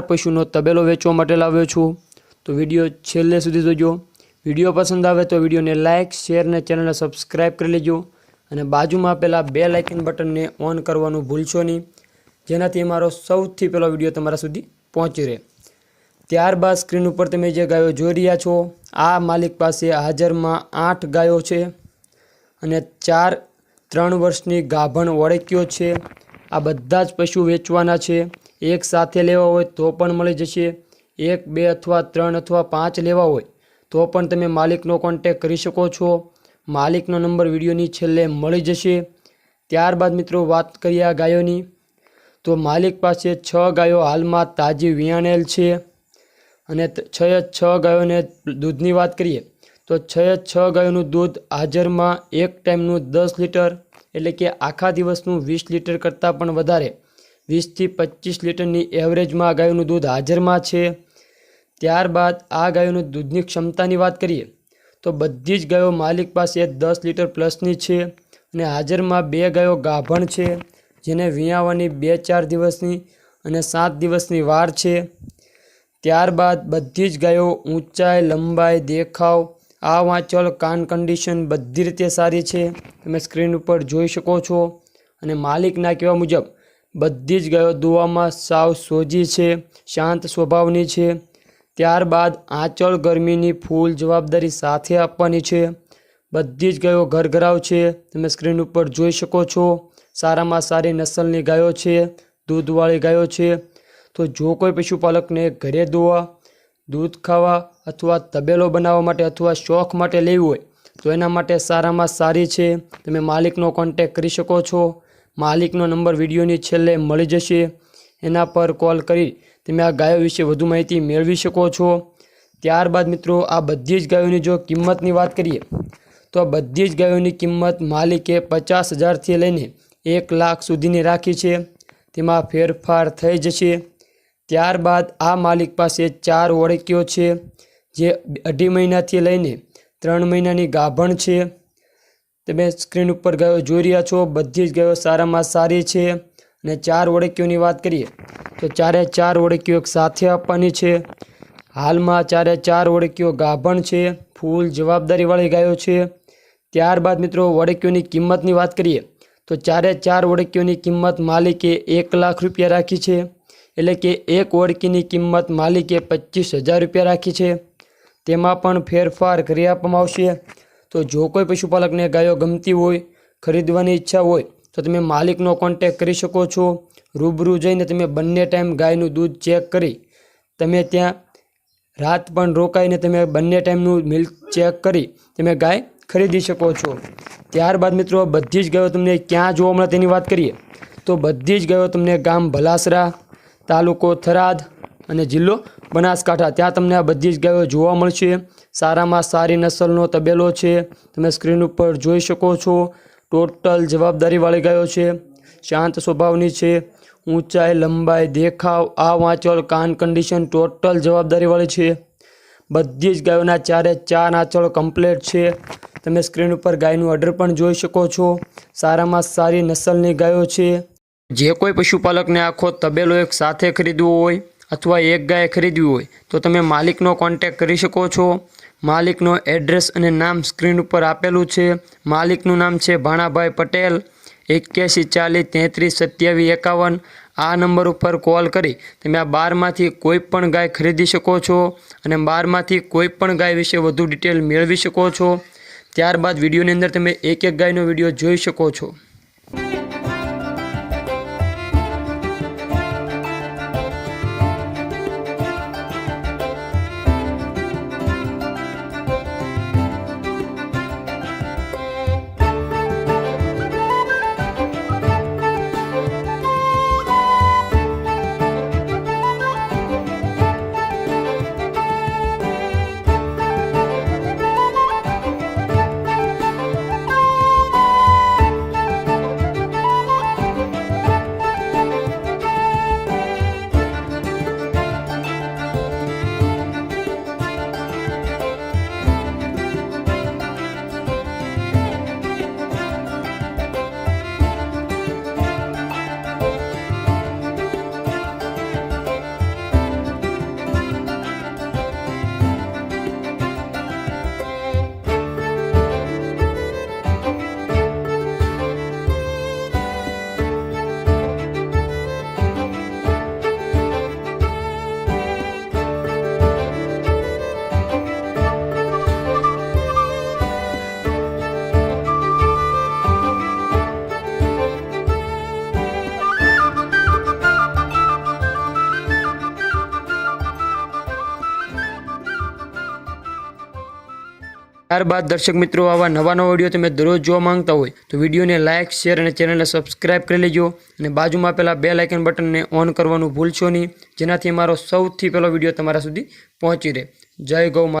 પશુનો તબેલો વેચવા માટે લાવ્યો છું. તો વીડિયો છેલ્લે સુધી જોજો. વીડિયો પસંદ આવે તો વિડીયોને લાઇક શેર અને ચેનલને સબસ્ક્રાઇબ કરી લેજો. અને બાજુમાં આપેલા બે લાઇકન બટનને ઓન કરવાનું ભૂલશો નહીં. જેનાથી અમારો સૌથી પહેલો વીડિયો તમારા સુધી પહોંચી રહે. ત્યારબાદ સ્ક્રીન ઉપર તમે જે ગાયો જોઈ રહ્યા છો, આ માલિક પાસે હાજરમાં આઠ ગાયો છે અને ચાર ત્રણ વર્ષની ગાભણ ઓળખ્યો છે. આ બધા જ પશુ વેચવાના છે. એક સાથે લેવા હોય તો પણ મળી જશે. એક, બે અથવા ત્રણ અથવા પાંચ લેવા હોય તો પણ તમે માલિકનો કોન્ટેક કરી શકો છો. માલિકનો નંબર વિડીયોની છેલ્લે મળી જશે. ત્યારબાદ મિત્રો વાત કરીએ આ ગાયોની. તો માલિક પાસે છ ગાયો હાલમાં તાજી વિયાણેલ છે. અને છ જ છ ગાયોને દૂધની વાત કરીએ, તો છ જ છ ગાયોનું દૂધ હાજરમાં એક ટાઈમનું દસ લીટર એટલે કે આખા દિવસનું વીસ લીટર કરતાં પણ વધારે વીસથી પચીસ લીટરની એવરેજમાં ગાયોનું દૂધ હાજરમાં છે. ત્યારબાદ આ ગાયોનું દૂધની ક્ષમતાની વાત કરીએ, તો બધી જ ગાયો માલિક પાસે દસ લીટર પ્લસની છે અને હાજરમાં બે ગાયો ગાભણ છે, જેને વિયાવાની બે ચાર દિવસની અને સાત દિવસની વાર છે. ત્યારબાદ બધી જ ગાયો ઊંચાઈ, લંબાઈ, દેખાવ, આ વાંચલ, કાન કન્ડિશન બધી રીતે સારી છે. તમે સ્ક્રીન ઉપર જોઈ શકો છો અને માલિકના કહેવા મુજબ બધી જ ગાયો દોવામાં સાવ સોજી છે, શાંત સ્વભાવની છે. ત્યારબાદ આંચળ ગરમીની ફૂલ જવાબદારી સાથે આપવાની છે. બધી જ ગાયો ઘરઘરાવ છે. તમે સ્ક્રીન ઉપર જોઈ શકો છો. સારામાં સારી નસલની ગાયો છે. દૂધવાળી ગાયો છે. તો જો કોઈ પશુપાલકને ઘરે દોવા, દૂધ ખાવા અથવા તબેલો બનાવવા માટે અથવા શોખ માટે લેવી હોય, તો એના માટે સારામાં સારી છે. તમે માલિકનો કોન્ટેક કરી શકો છો. માલિકનો નંબર વિડીયોની છેલ્લે મળી જશે. એના પર કોલ કરી તમે આ ગાયો વિશે વધુ માહિતી મેળવી શકો છો. ત્યારબાદ મિત્રો, આ બધી જ ગાયોની જો કિંમતની વાત કરીએ, તો બધી જ ગાયોની કિંમત માલિકે પચાસ હજારથી લઈને એક લાખ સુધીની રાખી છે. તેમાં ફેરફાર થઈ જશે. ત્યારબાદ આ માલિક પાસે ચાર ઓળખીઓ છે, જે અઢી મહિનાથી લઈને ત્રણ મહિનાની ગાભણ છે. તમે સ્ક્રીન ઉપર ગાયો, જોઈ રહ્યા છો. બધી જ ગાયો, સારામાં સારી છે. અને ચાર ઓળખીઓની વાત કરીએ, તો ચારે ચાર ઓળખીઓ એક સાથે આપવાની છે. હાલમાં ચારે ચાર ઓળખીઓ ગાભણ છે, ફૂલ જવાબદારીવાળી ગાયો છે. ત્યારબાદ મિત્રો, ઓળખીઓની કિંમતની વાત કરીએ, તો ચારે ચાર ઓળખીઓની કિંમત માલિકે એક લાખ રૂપિયા રાખી છે. એટલે કે એક ઓળખીની કિંમત માલિકે પચીસ હજાર રૂપિયા રાખી છે. તેમાં પણ ફેરફાર કરી આપવામાં આવશે. તો જો કોઈ પશુપાલકને ગાયો ગમતી હોય, ખરીદવાની ઈચ્છા હોય, તો તમે માલિકનો કોન્ટેક કરી શકો છો. રૂબરૂ જઈને તમે બંને ટાઈમ ગાયનું દૂધ ચેક કરી, તમે ત્યાં રાત પણ રોકાઈને તમે બંને ટાઈમનું મિલ્ક ચેક કરી, તમે ગાય ખરીદી શકો છો. ત્યારબાદ મિત્રો, બધી જ ગાયો તમને ક્યાં જોવા મળે તેની વાત કરીએ. તો બધી જ ગાયો તમને ગામ ભલાસરા, તાલુકો થરાદ અને જિલ્લો બનાસકાંઠા. ત્યાં તમને આ બધી જ ગાયો જોવા મળશે. સારામાં સારી નસલનો તબેલો છે. તમે સ્ક્રીન ઉપર જોઈ શકો છો. ટોટલ જવાબદારીવાળી ગાયો છે. શાંત સ્વભાવની છે. ઊંચાઈ, લંબાઈ, દેખાવ આ વાંચળ કાન કન્ડિશન ટોટલ જવાબદારીવાળી છે. બધી જ ગાયોના ચારે ચાર આંચળ કમ્પ્લેટ છે. તમે સ્ક્રીન ઉપર ગાયનું ઓર્ડર પણ જોઈ શકો છો. સારામાં સારી નસલની ગાયો છે. જે કોઈ પશુપાલકને આખો તબેલો એક સાથે ખરીદવો હોય અથવા એક ગાય ખરીદવી હોય, તો તમે માલિકનો કોન્ટેક કરી શકો છો. માલિકનો એડ્રેસ અને નામ સ્ક્રીન ઉપર આપેલું છે. માલિકનું નામ છે ભાણાભાઈ પટેલ, એક્યાસી ચાલીસ તેત્રીસ સત્યાવીસ એકાવન. આ નંબર ઉપર કોલ કરી તમે આ બારમાંથી કોઈ પણ ગાય ખરીદી શકો છો અને બારમાંથી કોઈ પણ ગાય વિશે વધુ ડિટેલ મેળવી શકો છો. ત્યારબાદ વિડીયોની અંદર તમે એક એક ગાયનો વીડિયો જોઈ શકો છો. ત્યારબાદ દર્શક મિત્રો, આવા નવા નવા વીડિયો તમે દરરોજ જોવા માંગતા હોય તો વિડીયોને લાઇક શેર અને ચેનલને સબસ્ક્રાઇબ કરી લેજો અને બાજુમાં પેલા બે લાઇકન બટનને ઓન કરવાનું ભૂલશો નહીં, જેનાથી અમારો સૌથી પહેલો વીડિયો તમારા સુધી પહોંચી રહે. જય ગૌ